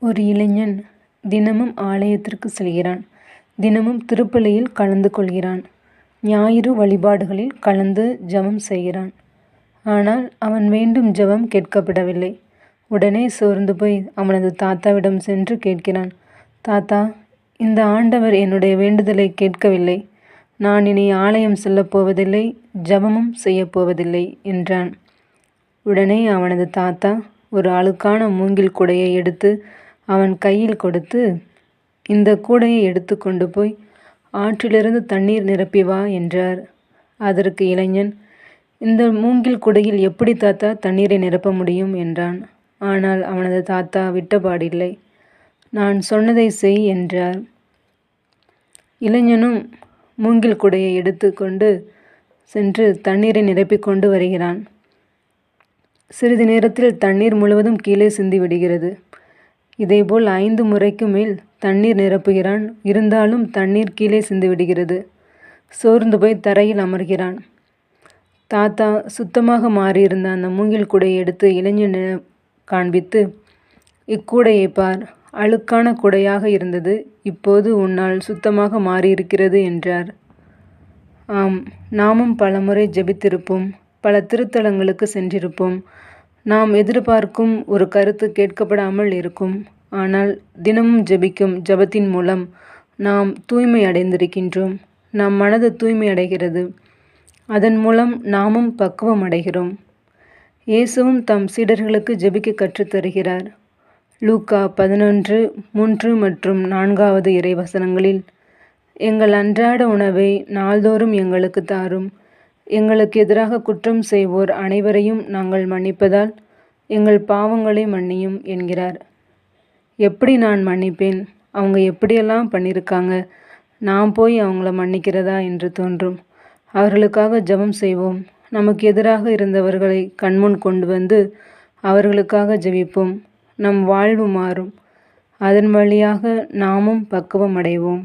ஒரு இளைஞன் தினமும் ஆலயத்திற்கு செல்கிறான். தினமும் திருப்பலியில் கலந்து கொள்கிறான். ஞாயிறு வழிபாடுகளில் கலந்து ஜெபம் செய்கிறான். ஆனால் அவன் வேண்டும் ஜெபம் கேட்கப்படவில்லை. உடனே சோர்ந்து போய் அவனது தாத்தாவிடம் சென்று கேட்கிறான். தாத்தா இந்த ஆண்டவர் என்னுடைய வேண்டுதலைக் கேட்கவில்லை. நான் இனி ஆலயம் செல்லப் போவதில்லை ஜெபமும் செய்யப் போவதில்லை என்றான். உடனே அவனது தாத்தா ஒரு அழுக்கான மூங்கில் குடையை எடுத்து அவன் கையில் கொடுத்து இந்த கூடையை எடுத்து கொண்டு போய் ஆற்றிலிருந்து தண்ணீர் நிரப்பி வா என்றார். அதற்கு இளைஞன் இந்த மூங்கில் குடையில் எப்படி தாத்தா தண்ணீரை நிரப்ப முடியும் என்றான். ஆனால் அவனது தாத்தா விட்டபாடில்லை. நான் சொன்னதை செய் என்றார். இளைஞனும் மூங்கில் குடையை எடுத்துக்கொண்டு சென்று தண்ணீரை நிரப்பிக் கொண்டு வருகிறான். சிறிது நேரத்தில் தண்ணீர் முழுவதும் கீழே சிந்திவிடுகிறது. இதேபோல் ஐந்து முறைக்கு மேல் தண்ணீர் நிரப்புகிறான். இருந்தாலும் தண்ணீர் கீழே சிந்துவிடுகிறது சோர்ந்து போய் தரையில் அமர்கிறான். தாத்தா சுத்தமாக மாறியிருந்த அந்த மூங்கில் கூடையை எடுத்து இளைஞன காண்பித்து இக்கூடையைப் பார். அழுக்கான குடையாக இருந்தது. இப்போது உன்னால் சுத்தமாக மாறியிருக்கிறது என்றார். ஆம் நாமும் பலமுறை ஜெபித்திருப்போம். பல திருத்தலங்களுக்கு சென்றிருப்போம். நாம் எதிர்பார்க்கும் ஒரு கருத்து கேட்கப்படாமல் இருக்கும். ஆனால் தினமும் ஜெபிக்கும் ஜெபத்தின் மூலம் நாம் தூய்மை அடைந்திருக்கின்றோம். நம் மனது தூய்மை அடைகிறது அதன் மூலம் நாமும் பக்குவம் அடைகிறோம். இயேசுவும் தம் சீடர்களுக்கு ஜெபிக்க கற்றுத் தருகிறார். லூக்கா பதினொன்று மூன்று மற்றும் நான்காவது இறைவசனங்களில் எங்கள் அன்றாட உணவை நாள்தோறும் எங்களுக்கு தாரும். எங்களுக்கு எதிராக குற்றம் செய்வோர் அனைவரையும் நாங்கள் மன்னிப்பதால் எங்கள் பாவங்களை மன்னியும் என்கிறார். எப்படி நான் மன்னிப்பேன்? அவங்க எப்படியெல்லாம் பண்ணியிருக்காங்க. நான் போய் அவங்கள மன்னிக்கிறதா என்று தோன்றும். அவர்களுக்காக ஜெபம் செய்வோம். நமக்கு எதிராக இருந்தவர்களை கண்முன் கொண்டு வந்து அவர்களுக்காக ஜெபிப்போம். நம் வாழ்வு மாறும். அதன் வழியாக நாமும் பக்குவம் அடைவோம்.